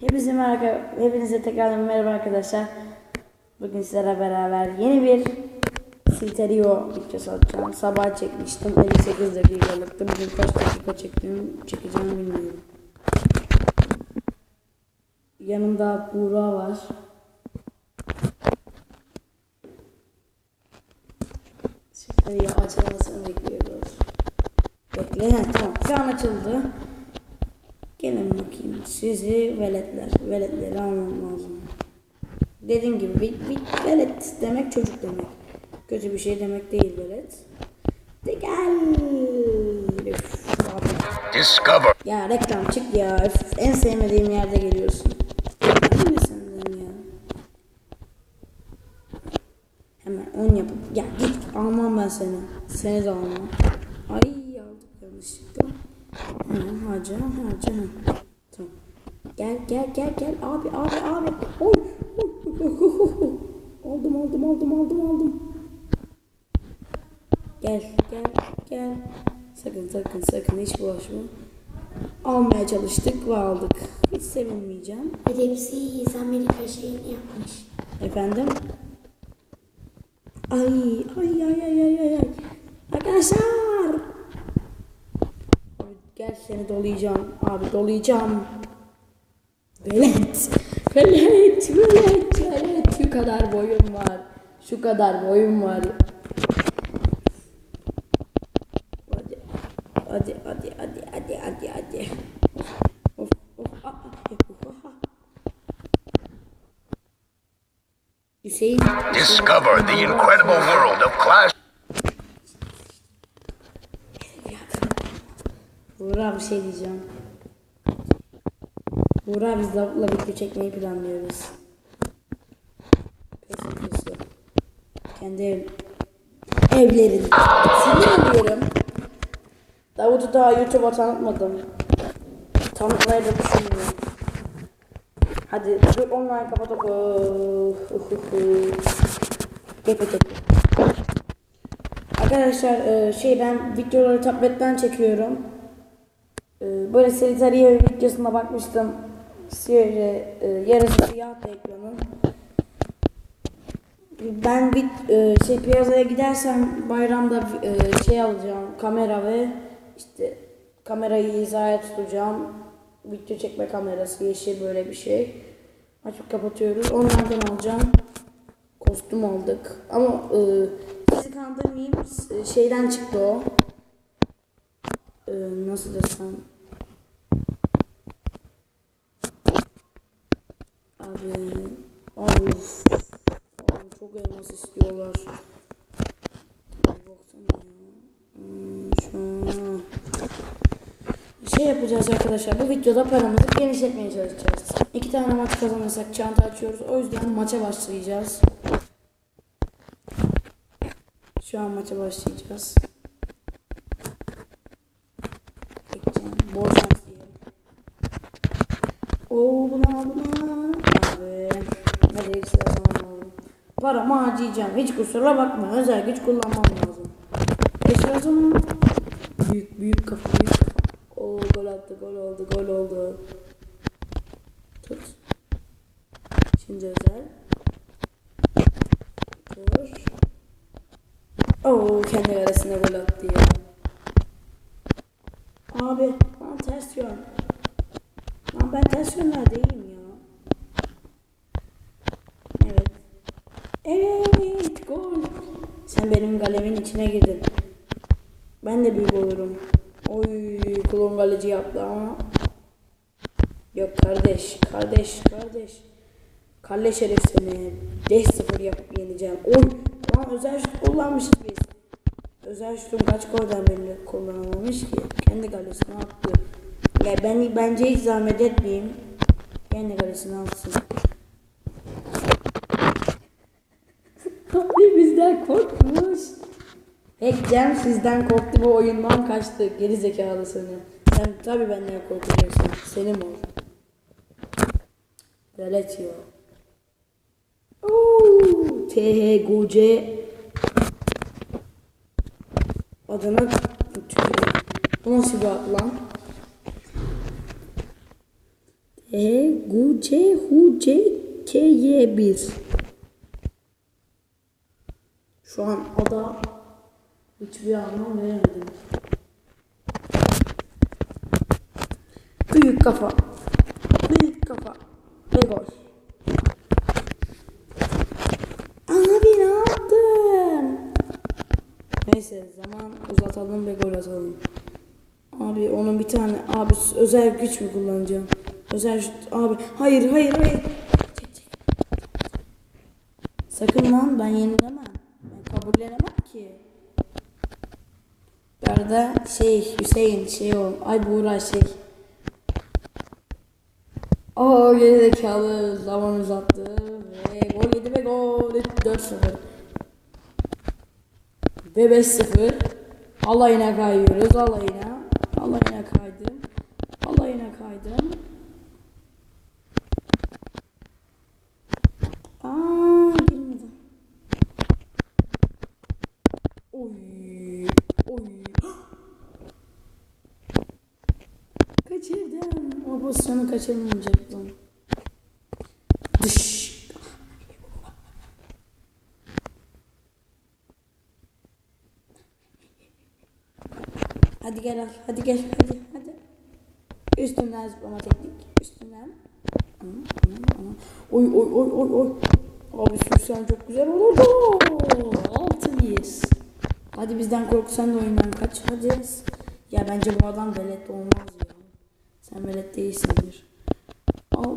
Hepinize merhaba, hepinize tekrardan merhaba arkadaşlar. Bugün sizlerle beraber yeni bir Silterio videosu atacağım. Sabah çekmiştim. 58 dakikalıktı. Bugün kaç dakika çektim, çekeceğimi bilmiyorum. Yanımda Buğra var. Silterio açılmasını bekliyoruz. Bekle, tamam. Şu an açıldı. Bakayım sizi veletler, veletleri almam lazım. Dediğim gibi bir, bir velet demek çocuk demek. Kötü bir şey demek değil velet. De gel. Üf. Discover. Ya reklam çık ya. Üf, en sevmediğim yerde geliyorsun. Mi senden ya? Hemen on yapıp ya git almam ben seni. Seni de almam. Ay aldık yanlışlıkla. Hemen harca harca. Gel gel gel gel abi abi abi. Oy. Aldım aldım aldım aldım aldım. Gel gel gel. Sakın sakın sakın hiç bulaşma. Almaya çalıştık ve aldık. Hiç sevinmeyeceğim. Edepsiz Amerika şeyini yapmış. Efendim? Ay ay ay ay ay ay. Arkadaşlar. Gel seni dolayacağım. Abi dolayacağım. Velet. Velet. Velet. Velet. Şu kadar boyum var. Şu kadar boyum var. Hadi. Hadi hadi hadi hadi hadi hadi. Of of. ah, ah. Hüseyin. Discover the incredible world of Clash. Buğra bir şey diyeceğim. Buğra biz lavukla video çekmeyi planlıyoruz. Pes ediyorsun. Kendi ev, evlerinde. Sinir oluyorum. Davut'u daha YouTube'a tanıtmadım. Tanıtmayı da düşünmüyorum. Hadi dur online kapatıp. Gepe gepe. Arkadaşlar e, şey ben videoları tabletten çekiyorum. E, Böyle Solitario videosuna bakmıştım. Siyah, e, yarısı siyahtı ekranın. Ben bir e, şey piyasaya gidersem bayramda e, şey alacağım kamera ve işte kamerayı hizaya tutacağım. Video çekme kamerası yeşil böyle bir şey. Açıp kapatıyoruz. Onlardan alacağım. Kostüm aldık. Ama e, sizi kandırmayayım. s- Şeyden çıktı o. E, nasıl desem. Abi. Of. Abi çok elmas istiyorlar. Baksana ya. Hmm. Şey yapacağız arkadaşlar. Bu videoda paramızı genişletmeye çalışacağız. İki tane maç kazanırsak çanta açıyoruz. O yüzden maça başlayacağız. Şu an maça başlayacağız. Bekleyeceğim. Bol şans diyelim. Oo bunu al bunu al. Abi. Alalım. Paramı harcayacağım. Hiç kusura bakma. Özel güç kullanmam lazım. Ekstra zaman. Büyük büyük kafa büyük kafa. Oo gol attı gol oldu gol oldu. Tut. Şimdi özel. Dur. Oo kendi arasına gol attı ya. Abi lan ters yön. Ben ters yönlerdeyim ya. Sen benim galemin içine girdin. Ben de büyük olurum. Oy kulon galeci yaptı ama. Yok kardeş, kardeş, kardeş. Kardeş herif seni 5-0 yapıp yeneceğim. Oy lan özel şut kullanmışız biz. Özel şutun kaç golden beri kullanamamış ki. Kendi kalesine attı. Ya ben bence hiç zahmet etmeyeyim. Kendi kalesine atsın. Abi bizden korkmuş. Pek Cem sizden korktu bu oyundan kaçtı. Geri zekalı seni. Sen tabi benden korkacaksın. Senin ol. Velet ya. Oo, TH Goce adını Bu nasıl bir ad lan? E Gu C Hu C K Y 1 Şu an o da hiçbir anlam veremedim. Büyük kafa. Büyük kafa. Ve gol. Abi ne yaptın? Neyse zaman uzatalım ve gol atalım. Abi onun bir tane abi özel güç mü kullanacağım? Özel şut abi hayır hayır hayır. Sakın lan ben yenilemem. Kabullenemem ki. Bu arada şey Hüseyin şey o ay Buğra şey. Aa gerizekalı zaman uzattı ve gol yedi ve gol 4-0. Ve 5-0. Alayına kayıyoruz alayına. Alayına kaydım. Alayına kaydım. Aa girmedi. Oy. Oy. Kaçırdım. O pozisyonu kaçırmayacaktım. Dış. Hadi gel al. Hadi gel. Hadi. Hadi. Üstünden zıplama teknik. Aman. Oy oy oy oy oy. Abi sürsen çok güzel olurdu. Altı yiyiz. Hadi bizden korku sen de oyundan kaç. Hadi. Ya bence bu adam velet olmaz. Sen velet değilsindir. Al.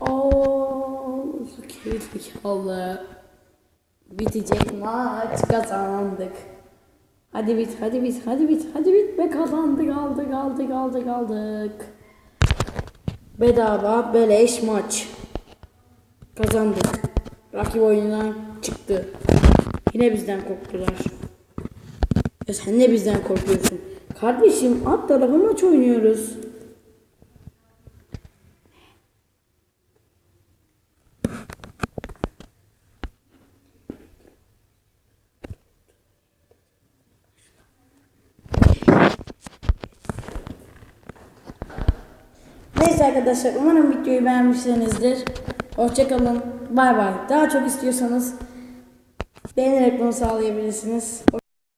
Al. Gerizekalı. Bitecek maç kazandık. Hadi bit, hadi bit, hadi bit, hadi bit ve kazandık, aldık, aldık, aldık, aldık. Bedava beleş maç. Kazandık. Rakip oyundan çıktı. Yine bizden korktular. Ya sen de bizden korkuyorsun. Kardeşim alt tarafı maç oynuyoruz. Neyse arkadaşlar umarım videoyu beğenmişsinizdir. Hoşçakalın. Bay bay. Daha çok istiyorsanız beğenerek bunu sağlayabilirsiniz.